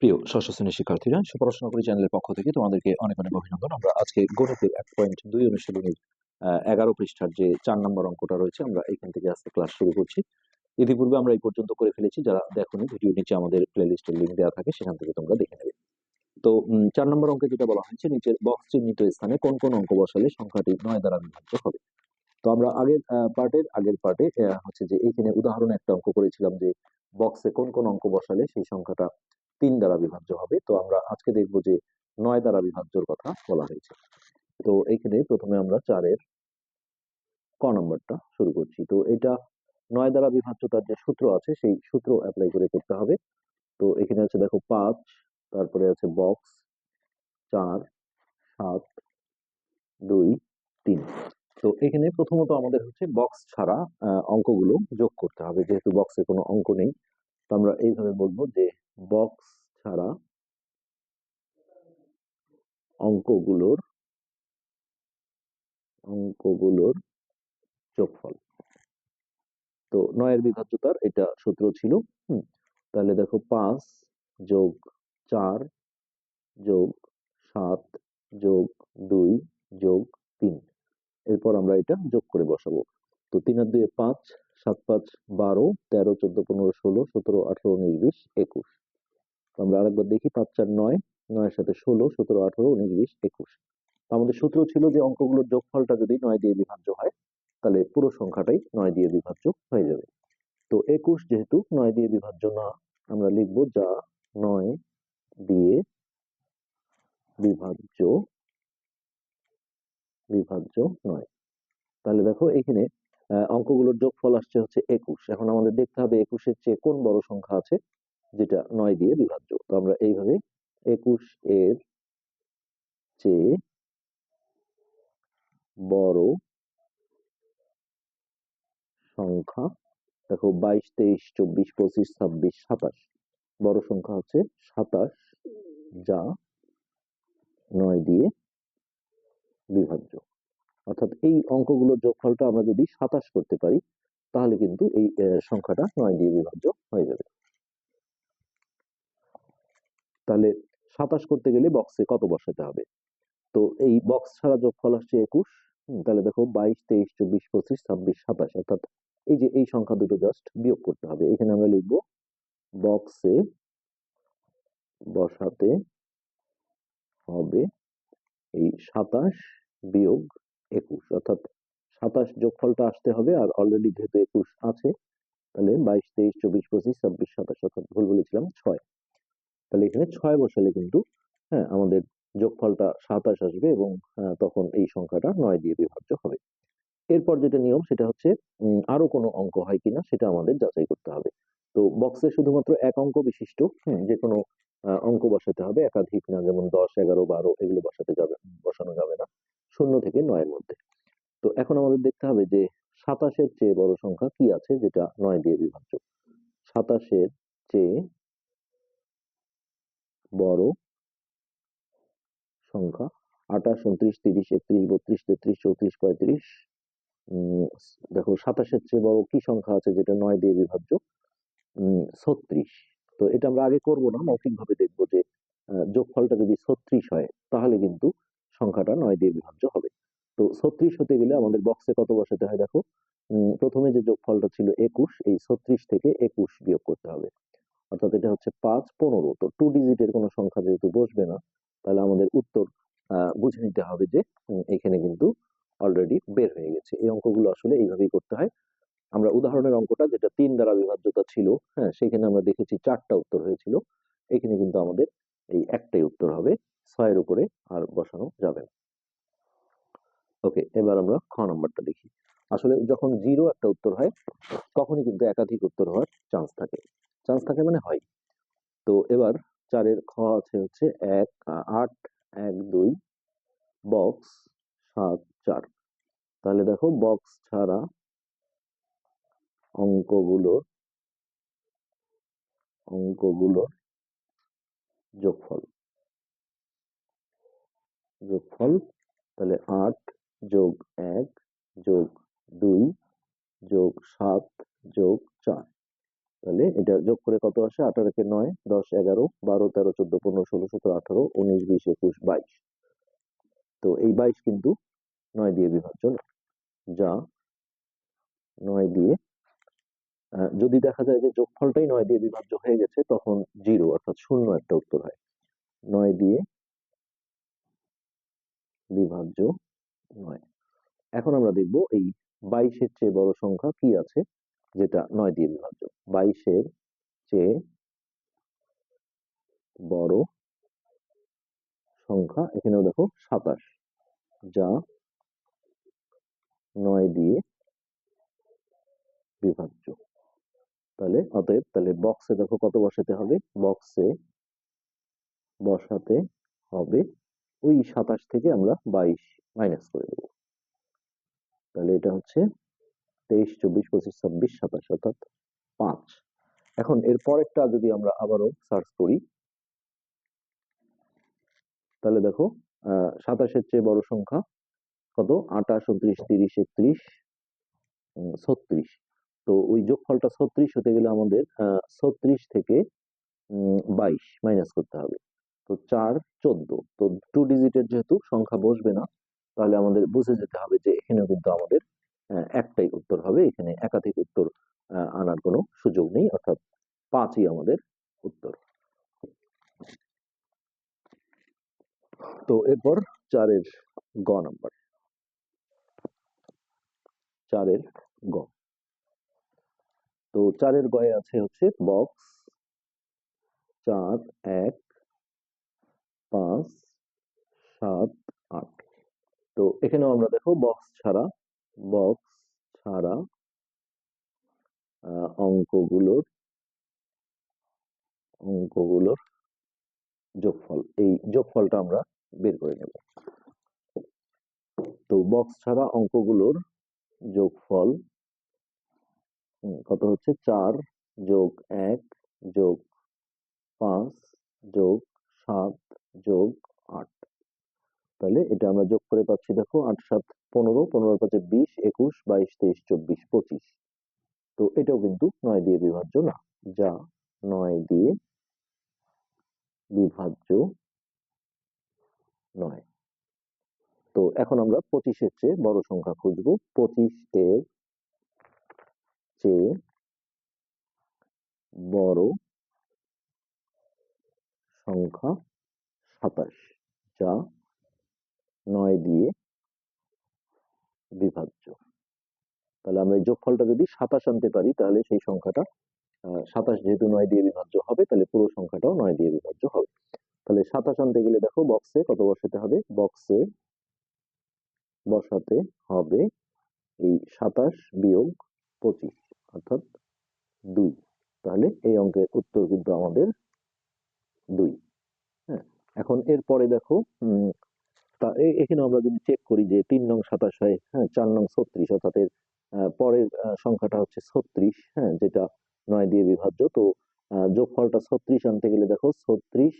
প্রিয় ষষ্ঠ শ্রেণির শিক্ষার্থীরা পড়াশোনা করি চ্যানেলের পক্ষ থেকে তোমাদেরকে অনেক অনেক অভিনন্দন। আমরা আজকে গণিতের এক পয়েন্ট দুই অনুশীলনীর এগারো পৃষ্ঠার যে চার নম্বর অঙ্কটা রয়েছে, আমরা এখান থেকে আজকে ক্লাস শুরু করছি। ইতিপূর্বে আমরা এই পর্যন্ত করে ফেলেছি, যারা দেখোনি ভিডিও নিচে আমাদের প্লেলিস্টের লিঙ্ক দেওয়া থাকে, সেখান থেকে তোমরা দেখে নেবে। তো চার নম্বর অঙ্কে যেটা বলা হয়েছে, নিচের বক্স চিহ্নিত স্থানে কোন কোন অঙ্ক বসালে সংখ্যাটি নয় দ্বারা বিভাজ্য হবে। তো আমরা আগের পার্টের, আগের পার্টে হচ্ছে যে এইখানে উদাহরণে একটা অঙ্ক করেছিলাম যে বক্সে কোন কোন অঙ্ক বসালে সেই সংখ্যাটা তিন দ্বারা বিভাজ্য হবে। তো আমরা আজকে দেখব যে নয় দ্বারা বিভাজ্যর কথা বলা হয়েছে। তো এইখানে প্রথমে আমরা চারের ক নম্বরটা শুরু করছি। তো এটা নয় দ্বারা বিভাজ্যতার যে সূত্র আছে, সেই সূত্র অ্যাপ্লাই করে করতে হবে। তো এখানে আছে দেখো পাঁচ, তারপরে আছে বক্স চার, সাত, দুই, তিন। তো এখানে প্রথমত আমাদের হচ্ছে বক্স ছাড়া অঙ্কগুলো যোগ করতে হবে। যেহেতু বক্সে কোনো অঙ্ক নেই, তো আমরা এইভাবে বলব যে বক্স ছাড়া অঙ্কগুলোর অঙ্কগুলোর যোগফল। তো নয়ের বিভাজ্যতার এটা সূত্র ছিল তাহলে দেখো পাঁচ যোগ চার যোগ সাত যোগ দুই যোগ তিন। এরপর আমরা এটা যোগ করে বসাবো। তো তিন আর দুই পাঁচ, সাত পাঁচ বারো, তেরো, চোদ্দ, পনেরো, ষোলো, সতেরো, আঠারো, উনিশ, বিশ, একুশ। আমরা আরেকবার দেখি, পাঁচ চার নয়, নয়ের সাথে ষোলো, সতেরো, আঠারো, উনিশ, বিশ, একুশ। আমাদের সূত্র ছিল যে অঙ্কগুলোর যোগফলটা যদি নয় দিয়ে বিভাজ্য হয়, তাহলে পুরো সংখ্যাটাই নয় দিয়ে বিভাজ্য হয়ে যাবে। তো একুশ যেহেতু নয় দিয়ে বিভাজ্য না, আমরা লিখব যা নয় দিয়ে বিভাজ্য বিভাজ্য নয়। তাহলে দেখো এখানে অঙ্কগুলোর যোগফল আসছে হচ্ছে একুশ। এখন আমাদের দেখতে হবে একুশের চেয়ে কোন বড় সংখ্যা আছে। যেটা নয় দিয়ে বিভাজ্য। তো আমরা এইভাবে একুশ এর চেয়ে বড় সংখ্যা, দেখো বাইশ, তেইশ, চব্বিশ, পঁচিশ, ছাব্বিশ, সাতাশ। বড় সংখ্যা হচ্ছে সাতাশ, যা নয় দিয়ে বিভাজ্য। অর্থাৎ এই অঙ্কগুলোর যোগফলটা আমরা যদি সাতাশ করতে পারি, তাহলে কিন্তু এই সংখ্যাটা নয় দিয়ে বিভাজ্য হয়ে যাবে। তাহলে সাতাশ করতে গেলে বক্সে কত বসাতে হবে? তো এই বক্স ছাড়া যোগফল আসছে একুশ তাহলে দেখো বাইশ, তেইশ, চব্বিশ, পঁচিশ, ছাব্বিশ, সাতাশ, অর্থাৎ এই যে এই সংখ্যা দুটো জাস্ট বিয়োগ করতে হবে। এখানে আমরা লিখব বক্সে বসাতে হবে এই সাতাশ বিয়োগ একুশ, অর্থাৎ সাতাশ যোগফলটা আসতে হবে আর অলরেডি যেহেতু একুশ আছে, তাহলে বাইশ, তেইশ, চব্বিশ, পঁচিশ, ছাব্বিশ, সাতাশ, অর্থাৎ ভুল বলেছিলাম, ছয়। তাহলে এখানে ছয় বসালে কিন্তু হ্যাঁ আমাদের যোগফলটা সাতাশ আসবে এবং তখন এই সংখ্যাটা নয় দিয়ে বিভাজ্য হবে। এরপর যেটা নিয়ম সেটা হচ্ছে আরও কোনো অঙ্ক হয় কিনা সেটা আমাদের যাচাই করতে হবে। তো বক্সে শুধুমাত্র এক অঙ্ক বিশিষ্ট হুম, যে কোনো অঙ্ক বসাতে হবে একাধিক না যেমন দশ এগারো বারো এগুলো বসাতে যাবে বসানো যাবে না শূন্য থেকে নয়ের মধ্যে। তো এখন আমাদের দেখতে হবে যে সাতাশের চেয়ে বড় সংখ্যা কি আছে যেটা নয় দিয়ে বিভাজ্য সাতাশের চেয়ে বড় সংখ্যা। আঠাশ, উনত্রিশ, তিরিশ, একত্রিশ, বত্রিশ, তেত্রিশ, চৌত্রিশ, পঁয়ত্রিশ। দেখো সাতাশের চেয়ে বড় কি সংখ্যা আছে যেটা নয় দিয়ে বিভাজ্য ছত্রিশ। তো এটা আমরা আগে করব না মৌখিক ভাবে দেখব যে যোগফলটা যদি ছত্রিশ হয়, তাহলে কিন্তু সংখ্যাটা নয় দিয়ে বিভাজ্য হবে। তো ছত্রিশ হতে গেলে আমাদের বক্সে কত বসাতে হয় দেখো? প্রথমে যে যোগফলটা ছিল একুশ, এই ছত্রিশ থেকে একুশ বিয়োগ করতে হবে। অর্থাৎ এটা হচ্ছে পাঁচ পনেরো। তো টু ডিজিটের কোনো সংখ্যা যেহেতু বসবে না, তাহলে আমাদের উত্তর বুঝে নিতে হবে যে এখানে কিন্তু অলরেডি বের হয়ে গেছে। এই অঙ্কগুলো আসলে এইভাবেই করতে হয়। আমরা উদাহরণের অঙ্কটা, যেটা তিন দ্বারা বিভাজ্যতা ছিল হ্যাঁ সেখানে আমরা দেখেছি চারটা উত্তর হয়েছিল। এখানে কিন্তু আমাদের এই একটাই উত্তর হবে, ছয়ের উপরে আর বসানো যাবে না। ওকে, এবার আমরা খ নম্বরটা দেখি। আসলে যখন জিরো একটা উত্তর হয়, তখনই কিন্তু একাধিক উত্তর হওয়ার চান্স থাকে। চান্স থাকে মানে হয়। তো এবার চারের খ আছে হচ্ছে এক, আট, এক, দুই বক্স সাত, চার। তাহলে দেখো বক্স ছাড়া অঙ্কগুলোর অঙ্কগুলোর যোগফল। যোগফল, তাহলে আট যোগ এক যোগ দুই যোগ সাত যোগ চার। তাহলে এটা যোগ করে কত আসে? আঠারো কে নয়, দশ, এগারো, বারো, তেরো, চোদ্দ, পনেরো, ষোলো, সতেরো, আঠারো, উনিশ, বিশ, একুশ, বাইশ। তো এই বাইশ কিন্তু নয় দিয়ে বিভাজ্য যা নয় দিয়ে যদি দেখা যায় যে যোগফলটাই নয় দিয়ে বিভাজ্য হয়ে গেছে, তখন জিরো, অর্থাৎ শূন্য একটা উত্তর হয়। নয় দিয়ে বিভাজ্য নয়। এখন আমরা দেখব এই বাইশের চেয়ে বড় সংখ্যা কি আছে। যেটা নয় দিয়ে বিভাজ্য বাইশের চেয়ে বড় সংখ্যা এখানেও দেখো সাতাশ, যা নয় দিয়ে বিভাজ্য তাহলে অতএব তাহলে বক্সে দেখো কত বসাতে হবে? বক্সে বসাতে হবে ওই সাতাশ থেকে আমরা বাইশ মাইনাস করে দেব। তাহলে এটা হচ্ছে তেইশ, চব্বিশ, পঁচিশ, ছাব্বিশ, সাতাশ অর্থাৎ পাঁচ। এখন এর পরেরটা যদি আমরা আবারও সার্চ করি, তাহলে দেখো, আহ, সাতাশের চেয়ে বড় সংখ্যা কত? আঠাশ, উনত্রিশ, তিরিশ, একত্রিশ ছত্রিশ। তো ওই যোগফলটা ছত্রিশ হতে গেলে আমাদের ছত্রিশ থেকে বাইশ মাইনাস করতে হবে। তো চার, চোদ্দ। তো টু ডিজিটের যেহেতু সংখ্যা বসবে না, তাহলে আমাদের বুঝে যেতে হবে যে এখানেও কিন্তু আমাদের একটাই উত্তর হবে। এখানে একাধিক উত্তর আনার কোনো সুযোগ নেই, অর্থাৎ পাঁচই আমাদের উত্তর। তো এরপর চারের গ নাম্বার। চারের গ। তো চারের গয়ে আছে হচ্ছে বক্স চার, এক, পাঁচ, সাত, আট। তো এখানেও আমরা দেখো বক্স ছাড়া বক্স ছাড়া অঙ্কগুলোর অঙ্কগুলোর যোগফল। এই যোগফলটা আমরা বের করে নেব। তো বক্স ছাড়া অঙ্কগুলোর যোগফল কত হচ্ছে? চার যোগ এক যোগ পাঁচ যোগ সাত যোগ আট। তাহলে এটা আমরা যোগ করে পাচ্ছি দেখো আট সাত পনেরো পনেরো পাঁচে বিশ, একুশ, বাইশ, তেইশ, চব্বিশ, পঁচিশ। তো এটাও কিন্তু নয় দিয়ে বিভাজ্য না। যা নয় দিয়ে বিভাজ্য নয়। তো এখন আমরা পঁচিশের চেয়ে বড় সংখ্যা খুঁজবো। পঁচিশ এর চেয়ে বড় সংখ্যা সাতাশ, যা নয় দিয়ে বিভাজ্য। তাহলে আমরা এই যোগফলটা যদি সাতাশ আনতে পারি, তাহলে সেই সংখ্যাটা সাতাশ যেহেতু নয় দিয়ে বিভাজ্য হবে, তাহলে পুরো সংখ্যাটাও নয় দিয়ে বিভাজ্য হবে। তাহলে সাতাশ আনতে গেলে দেখো বক্সে কত বসাতে হবে? বক্সে বসাতে হবে এই সাতাশ বিয়োগ পঁচিশ, অর্থাৎ দুই। তাহলে এই অঙ্কের উত্তর কিন্তু আমাদের দুই। হ্যাঁ এখন এরপরে দেখো তা এখানে আমরা যদি চেক করি যে তিন নং সাতাশ হয় হ্যাঁ চার নং ছত্রিশ, অর্থাৎ এর পরের সংখ্যাটা হচ্ছে ছত্রিশ হ্যাঁ যেটা নয় দিয়ে বিভাজ্য, তো যোগফলটা ছত্রিশ আনতে গেলে দেখো ছত্রিশ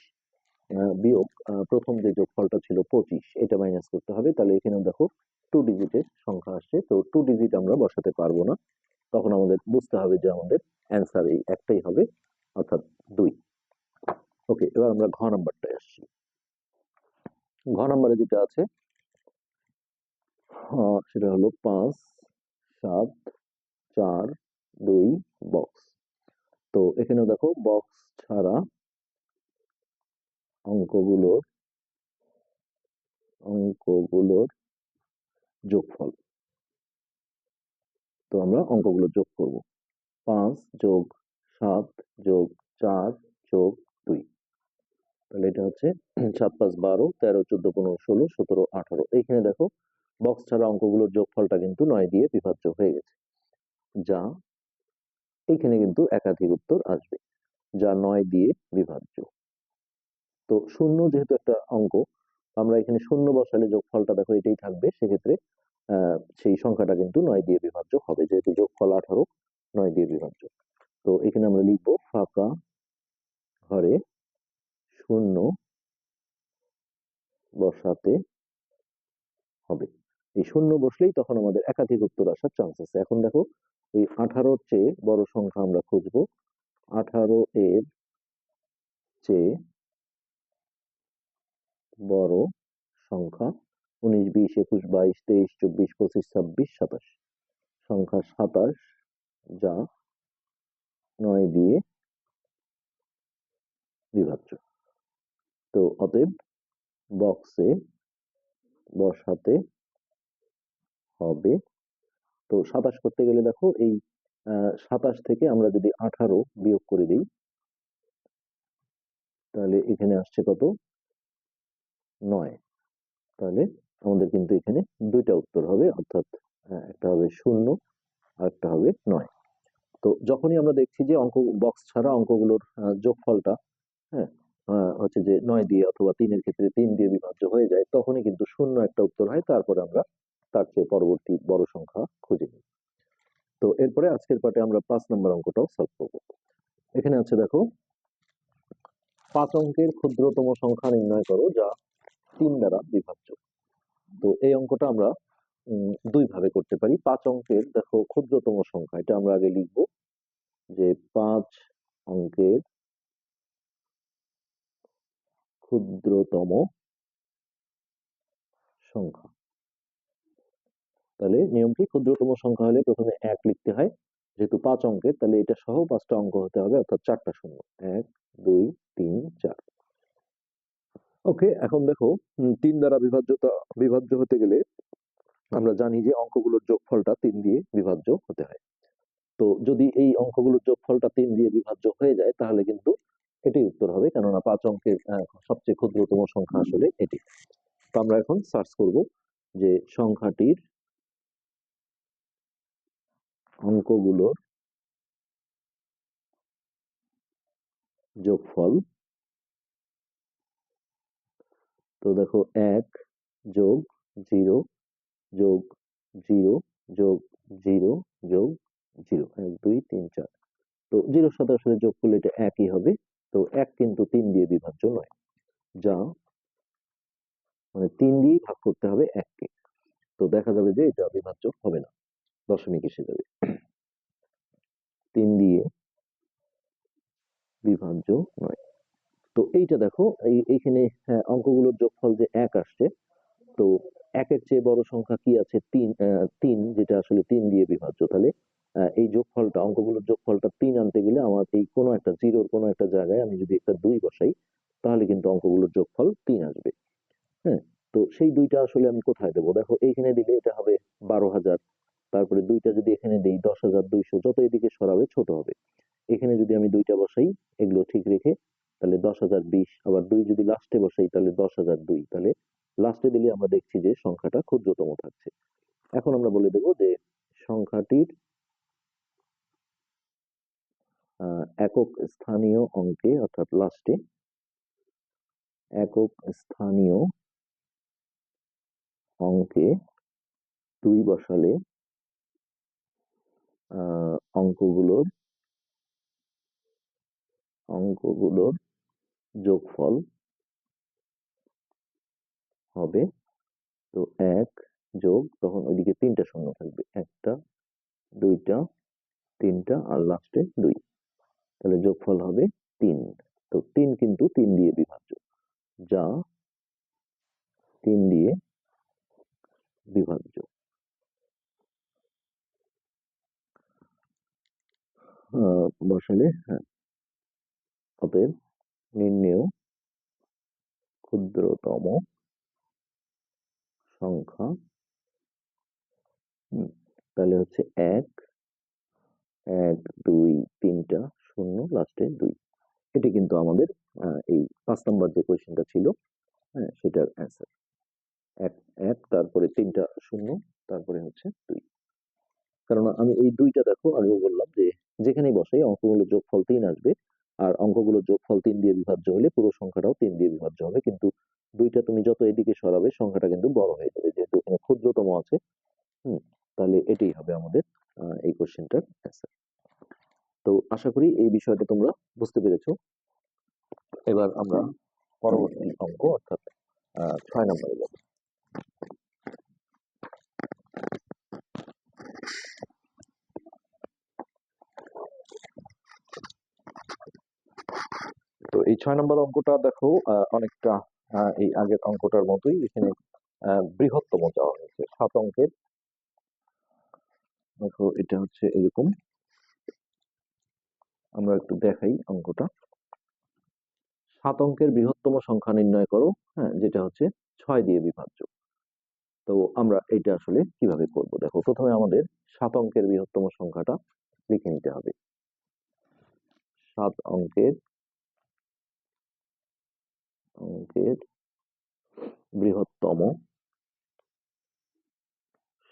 বিয়োগ প্রথম যে যোগফলটা ছিল পঁচিশ, এটা মাইনাস করতে হবে, তাহলে এখানেও দেখো টু ডিজিটের সংখ্যা আসছে, তো টু ডিজিট আমরা বসাতে পারব না, তখন আমাদের বুঝতে হবে যে আমাদের অ্যান্সার এই একটাই হবে, অর্থাৎ দুই। ওকে এবার আমরা ঘ নাম্বারটায় আসছি। ঘ নাম্বারে যেটা আছে সেটা হলো পাঁচ, সাত, চার, দুই বক্স তো এখানেও দেখো বক্স ছাড়া অঙ্কগুলোর অঙ্কগুলোর যোগফল। তো আমরা অঙ্কগুলো যোগ করব। পাঁচ যোগ সাত যোগ চার যোগ তাহলে এটা হচ্ছে সাত পাঁচ বারো, তেরো, চোদ্দ, পনেরো, ষোলো, সতেরো, আঠারো। এইখানে দেখো বক্স ছাড়া অঙ্কগুলোর যোগফলটা কিন্তু নয় দিয়ে বিভাজ্য হয়ে গেছে। যা এইখানে কিন্তু একাধিক উত্তর আসবে, যা নয় দিয়ে বিভাজ্য। তো শূন্য যেহেতু একটা অঙ্ক, আমরা এখানে শূন্য বসালে যোগফলটা দেখো এটাই থাকবে, সেক্ষেত্রে সেই সংখ্যাটা কিন্তু নয় দিয়ে বিভাজ্য হবে, যেহেতু যোগফল আঠারো, নয় দিয়ে বিভাজ্য। তো এখানে আমরা লিখব ফাঁকা ঘরে শূন্য বসাতে হবে। এই শূন্য বসলেই তখন আমাদের একাধিক উত্তর আসার চান্স আছে। এখন দেখো, ওই আঠারোর চেয়ে বড় সংখ্যা আমরা খুঁজবো। আঠারো এর চেয়ে বড় সংখ্যা উনিশ, বিশ, একুশ, বাইশ, তেইশ, চব্বিশ, পঁচিশ, ছাব্বিশ, সাতাশ। সংখ্যা সাতাশ যা নয় দিয়ে বিভাজ্য। তো অতএব বক্সে বসাতে হবে। তো সাতাশ করতে গেলে দেখো এই সাতাশ থেকে আমরা যদি আঠারো বিয়োগ করে দিই, তাহলে এখানে আসছে কত? নয়। তাহলে আমাদের কিন্তু এখানে দুইটা উত্তর হবে, অর্থাৎ একটা হবে শূন্য আর একটা হবে নয়। তো যখনই আমরা দেখছি যে অঙ্ক, বক্স ছাড়া অঙ্কগুলোর যোগফলটা হ্যাঁ হচ্ছে যে নয় দিয়ে অথবা তিনের ক্ষেত্রে তিন দিয়ে বিভাজ্য হয়ে যায়, তখনই কিন্তু শূন্য একটা উত্তর হয়, তারপরে আমরা তার চেয়ে পরবর্তী বড় সংখ্যা খুঁজে নিই। তো এরপরে আজকের পাঠে আমরা পাঁচ নম্বর অঙ্কটাও সলভ করব। এখানে আছে দেখো, পাঁচ অঙ্কের ক্ষুদ্রতম সংখ্যা নির্ণয় করো যা তিন দ্বারা বিভাজ্য তো এই অঙ্কটা আমরা দুই ভাবে করতে পারি। পাঁচ অঙ্কের দেখো ক্ষুদ্রতম সংখ্যা, এটা আমরা আগে লিখব যে পাঁচ অঙ্কের ক্ষুদ্রতম সংখ্যা। তাহলে নিয়ম কি ক্ষুদ্রতম সংখ্যা হলে প্রথমে এক লিখতে হয়। যেহেতু পাঁচ অঙ্কের, তাহলে এটা সহ পাঁচটা অঙ্ক হতে হবে, অর্থাৎ চারটা শূন্য। এক, দুই, তিন, চার। ওকে, এখন দেখো তিন দ্বারা বিভাজ্যতা, বিভাজ্য হতে গেলে আমরা জানি যে অঙ্কগুলোর যোগফলটা তিন দিয়ে বিভাজ্য হতে হয়। তো যদি এই অঙ্কগুলোর যোগফলটা তিন দিয়ে বিভাজ্য হয়ে যায়, তাহলে কিন্তু এটাই উত্তর হবে। কেননা পাঁচ অঙ্কের সবচেয়ে ক্ষুদ্রতম সংখ্যা আসলে এটি। তো আমরা এখন সার্চ করব যে সংখ্যাটির অঙ্কগুলোর যোগফল। তো দেখো, এক যোগ জিরো যোগ জিরো যোগ জিরো যোগ জিরো। এক দুই, তিন, চার। তো জিরোর সাথে আসলে যোগ করলে এটা একই হবে। তো এক কিন্তু তিন দিয়ে বিভাজ্য নয় যা মানে তিন দিয়ে ভাগ করতে হবে এককে। তো দেখা যাবে যে এটা বিভাজ্য হবে না দশমিক এসে যাবে। তিন দিয়ে বিভাজ্য নয়। তো এইটা দেখো এই এইখানে হ্যাঁ, অঙ্কগুলোর যোগফল যে এক আসছে তো একের চেয়ে বড় সংখ্যা কি আছে? তিন তিন যেটা আসলে তিন দিয়ে বিভাজ্য তাহলে এই যোগফলটা, অঙ্কগুলোর যোগফলটা তিন আনতে গেলে আমার এই কোনো একটা জিরোর কোনো একটা জায়গায় আমি যদি একটা দুই বসাই, তাহলে কিন্তু অঙ্কগুলোর যোগফল তিন আসবে। হ্যাঁ তো সেই দুইটা আসলে আমি কোথায় দেবো? দেখো, এইখানে দিলে এটা হবে বারো হাজার, তারপরে দুইটা যদি এখানে দেই, দশ হাজার দুইশো, যত এদিকে সরাবে ছোট হবে। এখানে যদি আমি দুইটা বসাই, এগুলো ঠিক রেখে, তাহলে দশ হাজার বিশ, আবার দুই যদি লাস্টে বসাই, তাহলে দশ হাজার দুই। তাহলে লাস্টে দিলে আমরা দেখছি যে সংখ্যাটা ক্ষুদ্রতম থাকছে। এখন আমরা বলে দেব যে সংখ্যাটির একক স্থানীয় অঙ্কে, অর্থাৎ লাস্টে একক স্থানীয় অঙ্কে দুই বসালে অঙ্কগুলোর অঙ্কগুলোর যোগফল হবে, তো এক যোগ, তখন ওইদিকে তিনটা শূন্য থাকবে, একটা, দুইটা, তিনটা, আর লাস্টে দুই। তাহলে যোগফল হবে তিন। তো তিন কিন্তু তিন দিয়ে বিভাজ্য। যা তিন দিয়ে বিভাজ্য। বসালে হ্যাঁ। অতএব নির্ণেয় ক্ষুদ্রতম সংখ্যা। তাহলে হচ্ছে এক এক, দুই, তিনটা শূন্য লাস্টে দুই। এটা কিন্তু আমাদের এই পাঁচ নম্বর যে কোয়েশ্চেনটা ছিল হ্যাঁ সেটার অ্যান্সার এক এক, তারপরে তিনটা শূন্য, তারপরে হচ্ছে দুই। কারণ আমি এই দুইটা দেখো, আগেও বললাম যে যেখানেই বসাই অঙ্কগুলোর যোগফল তিন আসবে। আর অঙ্কগুলোর যোগফল তিন দিয়ে বিভাজ্য হলে পুরো সংখ্যাটাও তিন দিয়ে বিভাজ্য হবে। কিন্তু দুইটা তুমি যত এদিকে সরাবে, সংখ্যাটা কিন্তু বড় হয়ে যাবে। যেহেতু এখানে ক্ষুদ্রতম আছে, হুম, তাহলে এটাই হবে আমাদের এই কোশ্চেনটার অ্যান্সার তো আশা করি এই বিষয়টা তোমরা বুঝতে পেরেছ। এবার আমরা পরবর্তী অঙ্ক অর্থাৎ ছয় নম্বরে যাব। তো এই ছয় নম্বর অঙ্কটা দেখো আহ, অনেকটা আহ, এই আগের অঙ্কটার মতোই এখানে আহ, বৃহত্তম চাওয়া হয়েছে সাত অঙ্কের। দেখো এটা হচ্ছে এরকম। আমরা একটু দেখাই অঙ্কটা। সাত অঙ্কের বৃহত্তম সংখ্যা নির্ণয় করো হ্যাঁ যেটা হচ্ছে ছয় দিয়ে বিভাজ্য। তো আমরা এটা আসলে কীভাবে করব? দেখো, প্রথমে আমাদের সাত অঙ্কের বৃহত্তম সংখ্যাটা লিখে নিতে হবে। সাত অঙ্কের অঙ্কের বৃহত্তম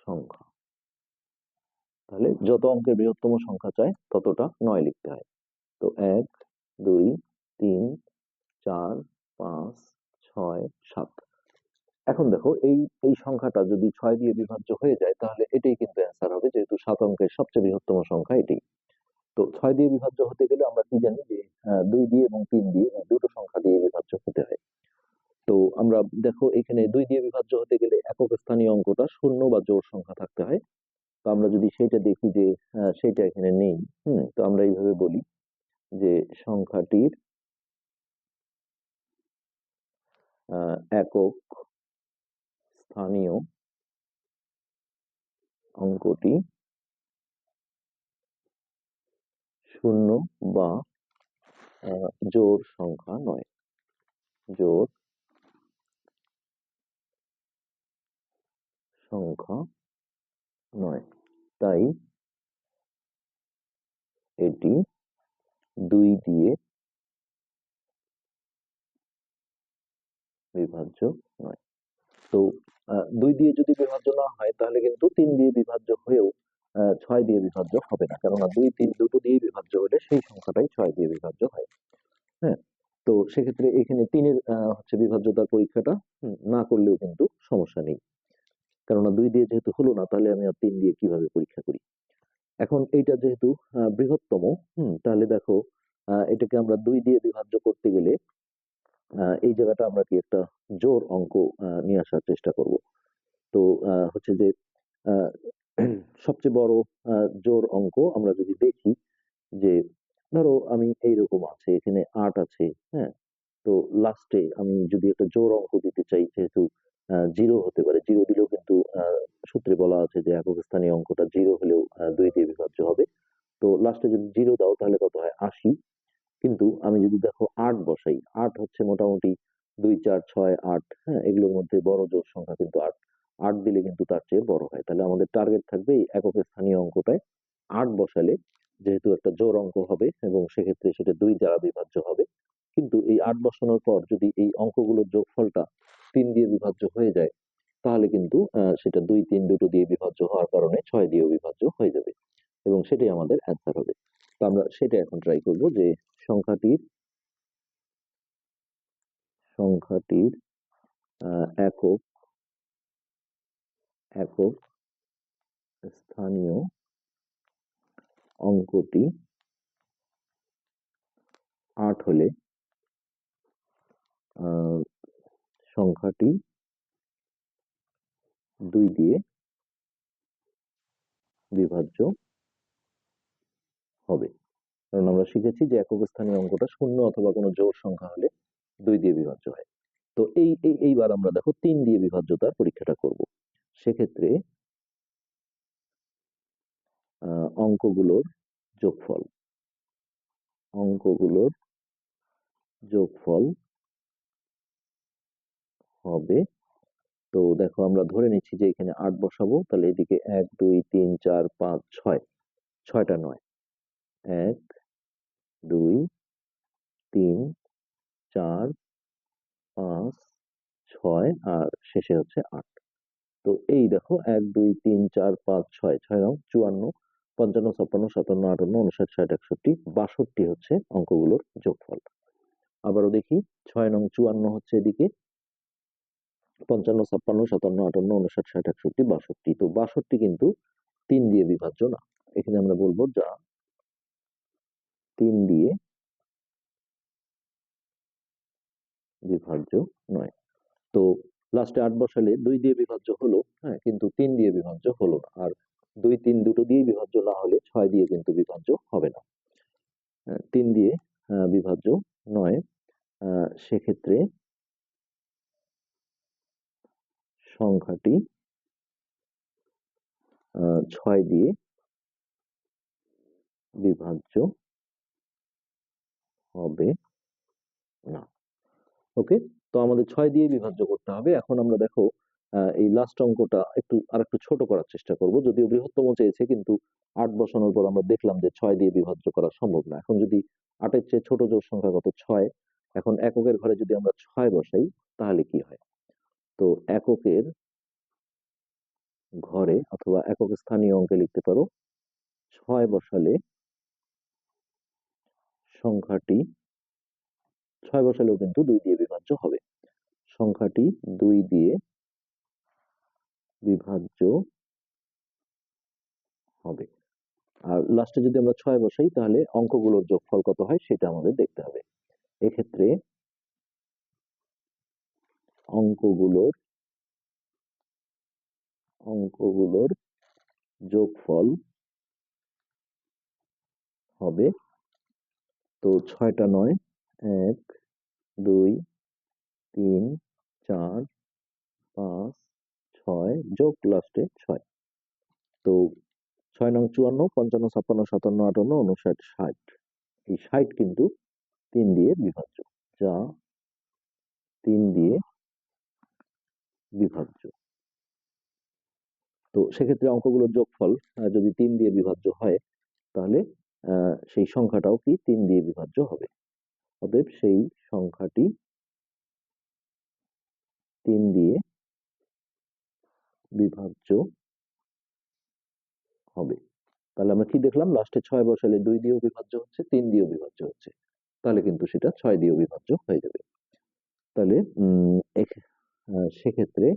সংখ্যা। তাহলে যত অঙ্কের বৃহত্তম সংখ্যা চায় ততটা নয় লিখতে হয়। তো এক, দুই, তিন, চার, পাঁচ, ছয়, সাত। এখন দেখো, এই এই সংখ্যাটা যদি ছয় দিয়ে বিভাজ্য হয়ে যায়, তাহলে এটাই কিন্তু অ্যান্সার হবে, যেহেতু সাত অঙ্কের সবচেয়ে বৃহত্তম সংখ্যা এটি। তো ছয় দিয়ে বিভাজ্য হতে গেলে আমরা কি জানি যে দুই দিয়ে এবং তিন দিয়ে দুটো সংখ্যা দিয়ে বিভাজ্য হতে হয়। তো আমরা দেখো, এখানে দুই দিয়ে বিভাজ্য হতে গেলে একক স্থানীয় অঙ্কটা শূন্য বা জোড় সংখ্যা থাকতে হয়। আমরা যদি সেটা দেখি যে সেটা এখানে নেই, হুম, তো আমরা এইভাবে বলি যে সংখ্যাটির একক স্থানীয় অঙ্কটি শূন্য বা জোড় সংখ্যা নয়। জোর সংখ্যা নয়। তাই এটি দুই দিয়ে বিভাজ্য নয়। তো দুই দিয়ে যদি বিভাজ্য না হয়, তাহলে কিন্তু তিন দিয়ে বিভাজ্য হয়েও ছয় দিয়ে বিভাজ্য হবে না। কেননা দুই, তিন দুটো দিয়ে বিভাজ্য হলে সেই সংখ্যাটাই ছয় দিয়ে বিভাজ্য হয়। হ্যাঁ? তো সেক্ষেত্রে এখানে তিনের হচ্ছে বিভাজ্যতার পরীক্ষাটা না করলেও কিন্তু সমস্যা নেই। কেননা দুই দিয়ে যেহেতু হলো না, তাহলে আমি আর তিন দিয়ে কীভাবে পরীক্ষা করি? এখন এইটা যেহেতু বৃহত্তম তাহলে দেখো এটাকে আমরা দুই দিয়ে বিভাজ্য করতে গেলে এই জায়গাটা আমরা কি একটা জোর অঙ্ক নিয়ে আসার চেষ্টা করব। তো হচ্ছে যে সবচেয়ে বড় জোর অঙ্ক আমরা যদি দেখি যে, ধরো আমি এইরকম আছে, এখানে আট আছে হ্যাঁ তো লাস্টে আমি যদি একটা জোর অঙ্ক দিতে চাই, যেহেতু জিরো হতে পারে। জিরো দিলেও কিন্তু সূত্রে বলা আছে যে একক স্থানীয় অঙ্কটা জিরো হলেও দুই দিয়ে বিভাজ্য হবে। তো লাস্টে যদি জিরো দাও, তাহলে কত হয়? আশি। কিন্তু আমি যদি দেখো আট বসাই, আট হচ্ছে মোটামুটি দুই, চার, ছয়, আট হ্যাঁ এগুলোর মধ্যে বড় জোর সংখ্যা কিন্তু আট। আট দিলে কিন্তু তার চেয়ে বড় হয়। তাহলে আমাদের টার্গেট থাকবে এই একক স্থানীয় অঙ্কটায়। আট বসালে যেহেতু একটা জোর অঙ্ক হবে এবং সেক্ষেত্রে সেটা দুই দ্বারা বিভাজ্য হবে। কিন্তু এই আট বসানোর পর যদি এই অঙ্কগুলোর যোগফলটা তিন দিয়ে বিভাজ্য হয়ে যায়, তাহলে কিন্তু সেটা দুই, তিন দুটো দিয়ে বিভাজ্য হওয়ার কারণে ছয় দিয়েও বিভাজ্য হয়ে যাবে এবং সেটাই আমাদের অ্যান্সার হবে। তো আমরা সেটা এখন ট্রাই করব যে সংখ্যাটির সংখ্যাটির একক একক স্থানীয় অঙ্কটি আট হলে সংখ্যাটি দুই দিয়ে বিভাজ্য হবে। কারণ আমরা শিখেছি যে একক স্থানীয় অঙ্কটা শূন্য অথবা কোনো জোড় সংখ্যা হলে দুই দিয়ে বিভাজ্য হয়। তো এই এই, এইবার আমরা দেখো তিন দিয়ে বিভাজ্যতার পরীক্ষাটা করব। সেক্ষেত্রে অঙ্কগুলোর যোগফল। অঙ্কগুলোর যোগফল হবে। তো দেখো আমরা ধরে নিচ্ছি যে এখানে আট বসাবো, তাহলে এদিকে এক, দুই, তিন, চার, পাঁচ, ছয়। ছয়টা নয়। এক, দুই, তিন, চার, পাঁচ, ছয়, আর শেষে হচ্ছে আট। তো এই দেখো, এক, দুই, তিন, চার, পাঁচ, ছয়। ছয় নং, চুয়ান্ন, পঞ্চান্ন, ছাপ্পান্ন, সাতান্ন, আটান্ন, উনষাট, ষাট, একষট্টি, বাষট্টি হচ্ছে অঙ্কগুলোর যোগফল। আবারও দেখি, ছয় নং, চুয়ান্ন হচ্ছে এদিকে পঞ্চান্ন ছাপ্পান্ন সাতান্ন আটান্ন উনষাট ষাট একষট্টি বাষট্টি। তো বাষট্টি কিন্তু তিন দিয়ে বিভাজ্য না। এখানে আমরা বলব যা তিন দিয়ে বিভাজ্য নয়। তো লাস্টে আট বসালে দুই দিয়ে বিভাজ্য হলো হ্যাঁ কিন্তু তিন দিয়ে বিভাজ্য হলো না। আর দুই তিন দুটো দিয়ে বিভাজ্য না হলে ছয় দিয়ে কিন্তু বিভাজ্য হবে না। হ্যাঁ, তিন দিয়ে বিভাজ্য নয়। সেক্ষেত্রে সংখ্যাটি ছয় দিয়ে বিভাজ্য হবে না। ওকে? তো আমাদের ছয় দিয়ে বিভাজ্য করতে হবে। এখন আমরা দেখো এই লাস্ট অঙ্কটা একটু আর একটু ছোট করার চেষ্টা করব। যদিও বৃহত্তম চেয়েছে কিন্তু আট বসানোর পর আমরা দেখলাম যে ছয় দিয়ে বিভাজ্য করা সম্ভব না। এখন যদি আটের চেয়ে ছোট জোড় সংখ্যা কত? ছয়। এখন এককের ঘরে যদি আমরা ছয় বসাই তাহলে কি হয়? তো এককের ঘরে অথবা একক স্থানীয় অঙ্কে লিখতে পারো, ছয় বসালে সংখ্যাটি, ছয় বসালেও কিন্তু দুই দিয়ে বিভাজ্য হবে। সংখ্যাটি দুই দিয়ে বিভাজ্য হবে। আর লাস্টে যদি আমরা ছয় বসাই, তাহলে অঙ্কগুলোর যোগফল কত হয়, সেটা আমাদের দেখতে হবে। এক্ষেত্রে অঙ্কগুলোর অঙ্কগুলোর যোগফল হবে তো ছয়টা নয়, এক, দুই, তিন, চার, পাঁচ, ছয়, যোগ লাস্টে ছয়। তো ছয় নং চুয়ান্ন, পঞ্চান্ন, ছাপ্পান্ন, সাতান্ন, আটান্ন উনষাট ষাট। এই ষাট কিন্তু তিন দিয়ে বিভাজ্য, যা তিন দিয়ে বিভাজ্য। তো সেক্ষেত্রে অঙ্কগুলোর যোগফল যদি তিন দিয়ে বিভাজ্য হয়, তাহলে সেই সংখ্যাটাও কি তিন দিয়ে বিভাজ্য হবে। অতএব সেই সংখ্যাটি তিন দিয়ে বিভাজ্য হবে। তাহলে আমরা কি দেখলাম? লাস্টে ছয় বসালে দুই দিয়েও বিভাজ্য হচ্ছে, তিন দিয়েও বিভাজ্য হচ্ছে। তাহলে কিন্তু সেটা ছয় দিয়েও বিভাজ্য হয়ে যাবে। তাহলে, উম সেক্ষেত্রে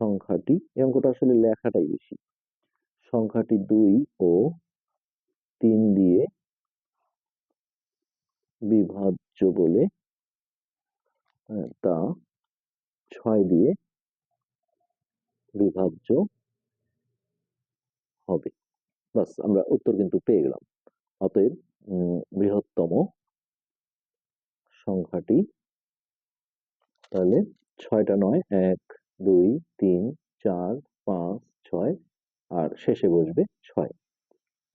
সংখ্যাটি এই অঙ্কটা আসলে লেখাটাই বেশি। সংখ্যাটি দুই ও তিন দিয়ে বিভাজ্য বলে তা ছয় দিয়ে বিভাজ্য হবে। বাস, আমরা উত্তর কিন্তু পেয়ে গেলাম। অতএব বৃহত্তম সংখ্যাটি তাহলে ছয়টা নয়, এক, দুই, তিন, চার, পাঁচ, ছয় আর শেষে বসবে ছয়।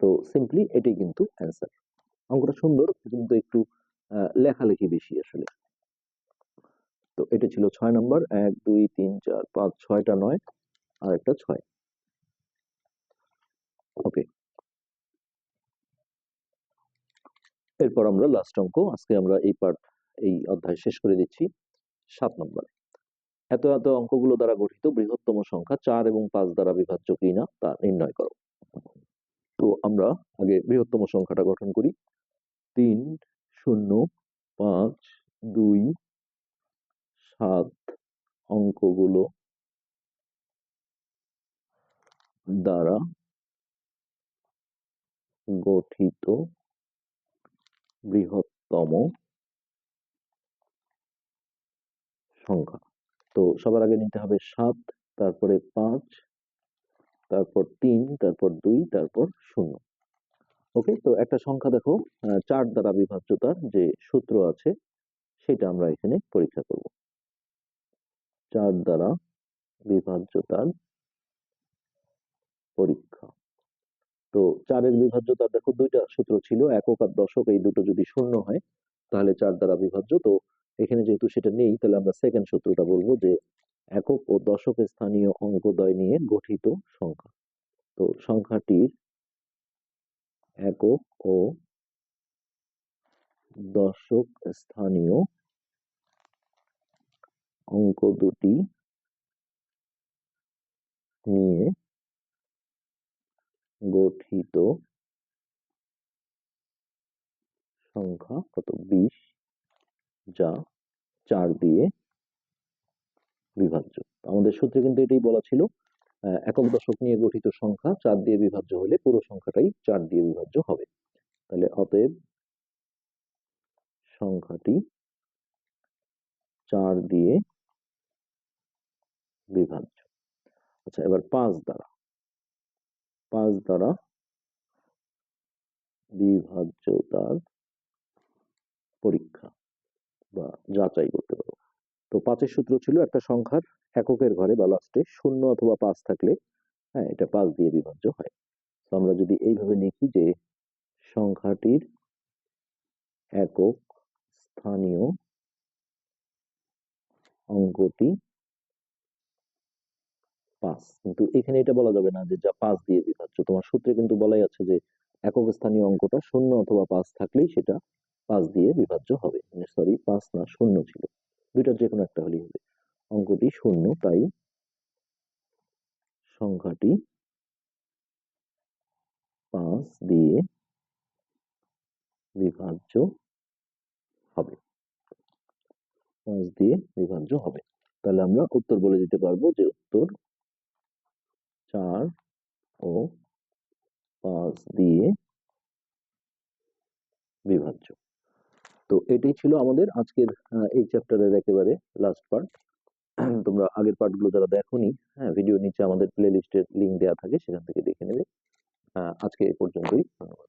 তো সিম্পলি এটাই কিন্তু অ্যান্সার অঙ্কটা সুন্দর, কিন্তু একটু লেখালেখি বেশি আসলে। তো এটা ছিল ছয় নম্বর, এক, দুই, তিন, চার, পাঁচ, ছয়টা নয়, আর একটা ছয়। ওকে এরপর আমরা লাস্ট অঙ্ক, আজকে আমরা এই পার্ট এই অধ্যায় শেষ করে দিচ্ছি। সাত নম্বর। এত এত অঙ্কগুলো দ্বারা গঠিত বৃহত্তম সংখ্যা চার এবং পাঁচ দ্বারা বিভাজ্য কিনা তা নির্ণয় করো। তো আমরা আগে বৃহত্তম সংখ্যাটা গঠন করি। তিন, শূন্য, পাঁচ, দুই, সাত অঙ্কগুলো দ্বারা গঠিত বৃহত্তম সংখ্যা। তো সবার আগে নিতে হবে সাত, তারপরে পাঁচ, তারপর তিন, তারপর দুই, তারপর শূন্য। ওকে, তো একটা সংখ্যা দেখো চার দ্বারা বিভাজ্যতার যে সূত্র আছে, সেটা আমরা এখানে পরীক্ষা করব। চার দ্বারা বিভাজ্যতার পরীক্ষা। তো চারের বিভাজ্যতা দেখো দুইটা সূত্র ছিল, একক আর দশক, এই দুটো যদি শূন্য হয়, তাহলে চার দ্বারা বিভাজ্য, তো এখানে যেহেতু সেটা নেই, তাহলে আমরা সেকেন্ড সূত্রটা বলব যে একক ও দশক স্থানীয় অঙ্কদ্বয় নিয়ে গঠিত সংখ্যা। তো সংখ্যাটির একক ও দশক স্থানীয় অঙ্ক দুটি নিয়ে গঠিত সংখ্যা কত? বিশ। যা চার দিয়ে বিভাজ্য। আমাদের সূত্রে কিন্তু এটাই বলা ছিল একক দশক নিয়ে গঠিত সংখ্যা চার দিয়ে বিভাজ্য হলে পুরো সংখ্যাটাই চার দিয়ে বিভাজ্য হবে। তাহলে অতএব সংখ্যাটি চার দিয়ে বিভাজ্য। আচ্ছা এবার পাঁচ দ্বারা। পাঁচ দ্বারা বিভাজ্যতার পরীক্ষা। বা যাচাই করতে পারো তো পাঁচের সূত্র ছিল একটা সংখ্যার এককের ঘরে বা লাস্টে শূন্য অথবা পাঁচ থাকলে হ্যাঁ এটা পাঁচ দিয়ে বিভাজ্য হয়। তো আমরা যদি এইভাবে লিখি যে সংখ্যাটির একক স্থানীয় অঙ্কটি পাঁচ। কিন্তু এখানে এটা বলা যাবে না যে যা পাঁচ দিয়ে বিভাজ্য তোমার সূত্রে কিন্তু বলাই আছে যে একক স্থানীয় অঙ্কটা শূন্য অথবা পাঁচ থাকলেই সেটা পাঁচ দিয়ে বিভাজ্য হবে। মানে সরি পাঁচ না শূন্য ছিল। দুইটার যে কোনো একটা হলেই হবে। অঙ্কটি শূন্য, তাই সংখ্যাটি পাঁচ দিয়ে বিভাজ্য হবে। পাঁচ দিয়ে বিভাজ্য হবে। তাহলে আমরা উত্তর বলে দিতে পারব যে উত্তর চার ও পাঁচ দিয়ে বিভাজ্য। তো এটাই ছিল আমাদের আজকের এই চ্যাপ্টারের একেবারে লাস্ট পার্ট তোমরা আগের পার্টগুলো যারা দেখোনি হ্যাঁ ভিডিও নিচে আমাদের প্লে লিস্টের লিঙ্ক দেওয়া থাকে, সেখান থেকে দেখে নেবে। আজকে এ পর্যন্তই, ধন্যবাদ।